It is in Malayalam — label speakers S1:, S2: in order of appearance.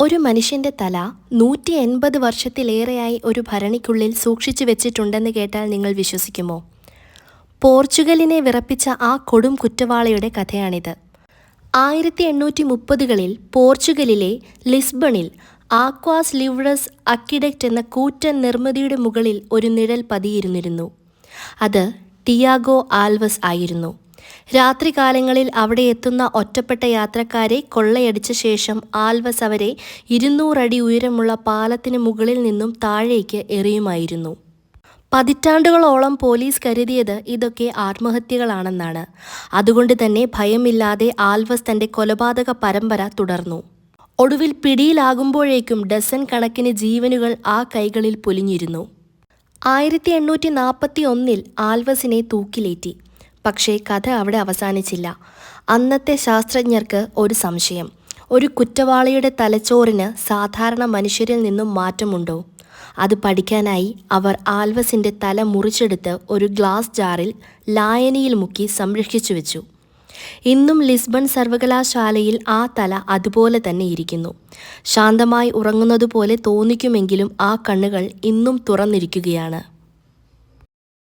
S1: ഒരു മനുഷ്യന്റെ തല നൂറ്റി എൺപത് വർഷത്തിലേറെയായി ഒരു ഭരണിക്കുള്ളിൽ സൂക്ഷിച്ചു വെച്ചിട്ടുണ്ടെന്ന് കേട്ടാൽ നിങ്ങൾ വിശ്വസിക്കുമോ? പോർച്ചുഗലിനെ വിറപ്പിച്ച ആ കൊടും കുറ്റവാളിയുടെ കഥയാണിത്. ആയിരത്തി എണ്ണൂറ്റി മുപ്പതുകളിൽ പോർച്ചുഗലിലെ ലിസ്ബണിൽ ആക്വാസ് ലിവ്രസ് അക്കിഡക്റ്റ് എന്ന കൂറ്റൻ നിർമ്മിതിയുടെ മുകളിൽ ഒരു നിഴൽ പതിയിരുന്നിരുന്നു. അത് ടിയാഗോ ആൽവസ് ആയിരുന്നു. രാത്രികാലങ്ങളിൽ അവിടെ എത്തുന്ന ഒറ്റപ്പെട്ട യാത്രക്കാരെ കൊള്ളയടിച്ച ശേഷം ആൽവസ് അവരെ ഇരുന്നൂറടി ഉയരമുള്ള പാലത്തിന് മുകളിൽ നിന്നും താഴേക്ക് എറിയുമായിരുന്നു. പതിറ്റാണ്ടുകളോളം പോലീസ് കരുതിയത് ഇതൊക്കെ ആത്മഹത്യകളാണെന്നാണ്. അതുകൊണ്ട് തന്നെ ഭയമില്ലാതെ ആൽവസ് തന്റെ കൊലപാതക പരമ്പര തുടർന്നു. ഒടുവിൽ പിടിയിലാകുമ്പോഴേക്കും ഡസൻ കണക്കിന് ജീവനുകൾ ആ കൈകളിൽ പൊലിഞ്ഞിരുന്നു. ആയിരത്തി എണ്ണൂറ്റി നാൽപ്പത്തി ഒന്നിൽ ആൽവസിനെ തൂക്കിലേറ്റി. പക്ഷേ കഥ അവിടെ അവസാനിച്ചില്ല. അന്നത്തെ ശാസ്ത്രജ്ഞർക്ക് ഒരു സംശയം. ഒരു കുറ്റവാളിയുടെ തലച്ചോറിന് സാധാരണ മനുഷ്യരിൽ നിന്നും മാറ്റമുണ്ടോ? അത് പഠിക്കാനായി അവർ ആൽവസിന്റെ തല മുറിച്ചെടുത്ത് ഒരു ഗ്ലാസ് ജാറിൽ ലായനിയിൽ മുക്കി സംരക്ഷിച്ചു വെച്ചു. ഇന്നും ലിസ്ബൺ സർവകലാശാലയിൽ ആ തല അതുപോലെ തന്നെ ഇരിക്കുന്നു. ശാന്തമായി ഉറങ്ങുന്നതുപോലെ തോന്നിക്കുമെങ്കിലും ആ കണ്ണുകൾ ഇന്നും തുറന്നിരിക്കുകയാണ്.